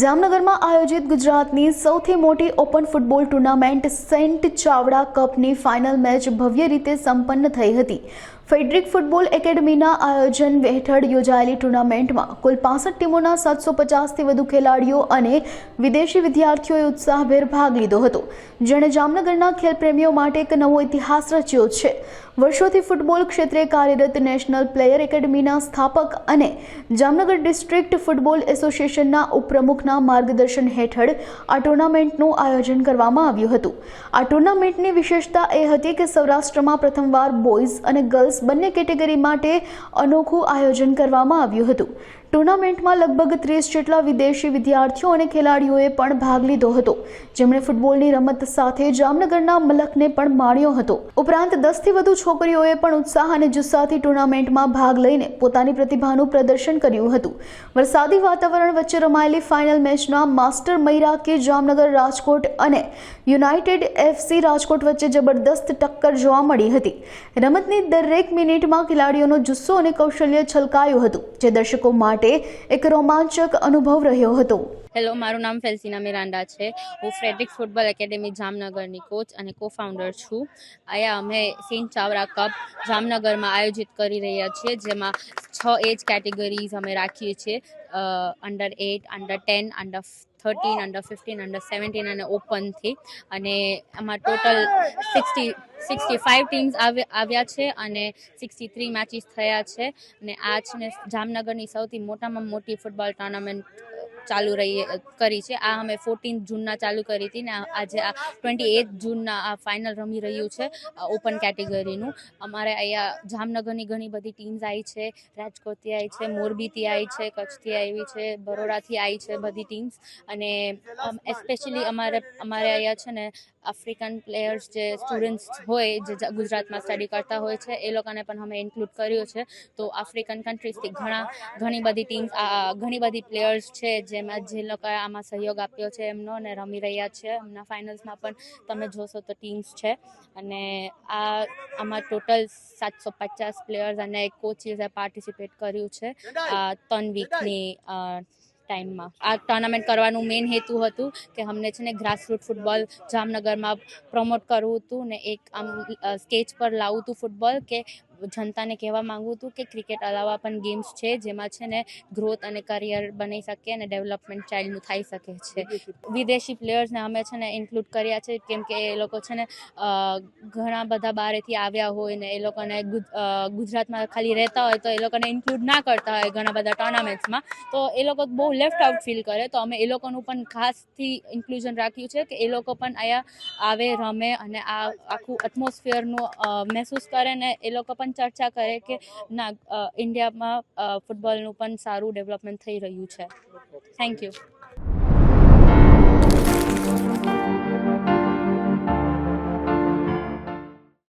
જામનગરમાં આયોજિત ગુજરાતની સૌથી મોટી open football tournament saint Chavda કપની final match ભવ્ય રીતે સંપન્ન થઈ હતી. ફેડરિક ફૂટબોલ એકેડમીના આયોજન હેઠળ યોજાયેલી ટુર્નામેન્ટમાં કુલ પાસઠ ટીમોના સાતસો પચાસથી વધુ ખેલાડીઓ અને વિદેશી વિદ્યાર્થીઓએ ઉત્સાહભેર ભાગ લીધો હતો, જેણે જામનગરના ખેલપ્રેમીઓ માટે એક નવો ઇતિહાસ રચ્યો છે. વર્ષોથી ફૂટબોલ ક્ષેત્રે કાર્યરત નેશનલ પ્લેયર એકેડમીના સ્થાપક અને જામનગર ડિસ્ટ્રિક્ટ ફૂટબોલ એસોસિએશનના ઉપપ્રમુખના માર્ગદર્શન હેઠળ આ ટુર્નામેન્ટનું આયોજન કરવામાં આવ્યું હતું. આ ટુર્નામેન્ટની વિશેષતા એ હતી કે સૌરાષ્ટ્રમાં પ્રથમવાર બોયઝ અને ગર્લ્સ બંને કેટેગરી માટે અનોખું આયોજન કરવામાં આવ્યું હતું. ટુર્નામેન્ટમાં લગભગ ત્રીસ જેટલા વિદેશી વિદ્યાર્થીઓ અને ખેલાડીઓએ પણ ભાગ લીધો હતો. જેમણે ફૂટબોલની રમત સાથે જામનગરના મલકને પણ માણ્યો હતો. ઉપરાંત દસથી વધુ છોકરીઓએ પણ ઉત્સાહ અને જુસ્સાથી ટુર્નામેન્ટમાં ભાગ લઈને પોતાની પ્રતિભાનું પ્રદર્શન કર્યું હતું. વરસાદી વાતાવરણ વચ્ચે રમાયેલી ફાઇનલ મેચના માસ્ટર મૈરા કે જામનગર રાજકોટ અને યુનાઇટેડ એફસી રાજકોટ વચ્ચે જબરદસ્ત ટક્કર જોવા મળી હતી. રમતની દરેક મિનિટમાં ખેલાડીઓનો જુસ્સો અને કૌશલ્ય છલકાયું હતું, જે દર્શકો માટે એક રોમાંચક અનુભવ રહ્યો હતો. હેલો મારું નામ ફેલ્સિના મિરાન્ડા છે. હું ફ્રેડરિક ફૂટબોલ એકેડેમી જામનગરની કોચ અને કો ફાઉન્ડર છું. અહીંયા અમે સિંહ ચાવરા કપ જામનગરમાં આયોજિત કરી રહ્યા છીએ, જેમાં છ એજ કેટેગરીઝ અમે રાખીએ છીએ. Under eight under ten under thirteen under fifteen under seventeen અને ઓપનથી અને એમાં total sixty sixty five teams આવ્યા છે અને સિક્સટી થ્રી મેચીસ થયા છે. અને આ છે ને જામનગરની સૌથી મોટામાં મોટી ફૂટબોલ ટુર્નામેન્ટ ચાલુ રહી કરી છે. આ અમે ફોર્ટીન જૂનના ચાલુ કરી હતી ને આજે આ ટ્વેન્ટી એટ જૂનના આ ફાઇનલ રમી રહ્યું છે ઓપન કેટેગરીનું અમારે અહીંયા જામનગરની ઘણી બધી ટીમ્સ આવી છે. રાજકોટથી આવી છે, મોરબીથી આવી છે, કચ્છથી આવી છે, બરોડાથી આવી છે બધી ટીમ્સ અને એસ્પેશિયલી અમારે અમારે અહીંયા છે ને આફ્રિકન પ્લેયર્સ જે સ્ટુડન્ટ્સ હોય, જે ગુજરાતમાં સ્ટડી કરતા હોય છે, એ લોકોને પણ અમે ઇન્ક્લુડ કર્યો છે. તો આફ્રિકન કન્ટ્રીઝથી ઘણા, ઘણી બધી ટીમ્સ ઘણી બધી પ્લેયર્સ છે, જેમાં જે લોકોએ આમાં સહયોગ આપ્યો છે, એમનો અને રમી રહ્યા છે. એમના ફાઇનલ્સમાં પણ તમે જોશો તો ટીમ્સ છે. અને આ, આમાં ટોટલ સાતસો પચાસ પ્લેયર્સ અને કોચીસે પાર્ટિસિપેટ કર્યું છે. આ, ત્રણ વીકની ટાઈમમાં. આ ટુર્નામેન્ટ કરવાનું મેઇન હેતુ હતું કે અમને છે ને ગ્રાસરૂટ ફૂટબોલ જામનગરમાં પ્રમોટ કરવું હતું ને એક આમ સ્ટેજ પર લાવવું હતું ફૂટબોલ કે જનતાને કહેવા માંગુ હતું કે ક્રિકેટ અલાવા પણ ગેમ્સ છે જેમાં છે ને ગ્રોથ અને કરિયર બની શકે અને ડેવલપમેન્ટ ચાઇલ્ડનું થઈ શકે છે. વિદેશી પ્લેયર્સને અમે છે ને ઇન્ક્લુડ કર્યા છે કેમ કે એ લોકો છે ને ઘણા બધા બારેથી આવ્યા હોય ને એ લોકોને ગુજરાતમાં ખાલી રહેતા હોય તો એ લોકોને ઇન્ક્લુડ ના કરતા હોય ઘણા બધા ટુર્નામેન્ટ્સમાં તો એ લોકો બહુ લેફ્ટ આઉટ ફીલ કરે, તો અમે એ લોકોનું પણ ખાસથી ઇન્ક્લુઝન રાખ્યું છે કે એ લોકો પણ અહીંયા આવે, રમે અને આ આખું એટમોસ્ફિયરનું મહેસૂસ કરે ને એ લોકો પણ ચર્ચા કરે કે ના ઇન્ડિયામાં ફૂટબોલનું પણ સારું ડેવલપમેન્ટ થઈ રહ્યું છે. Thank you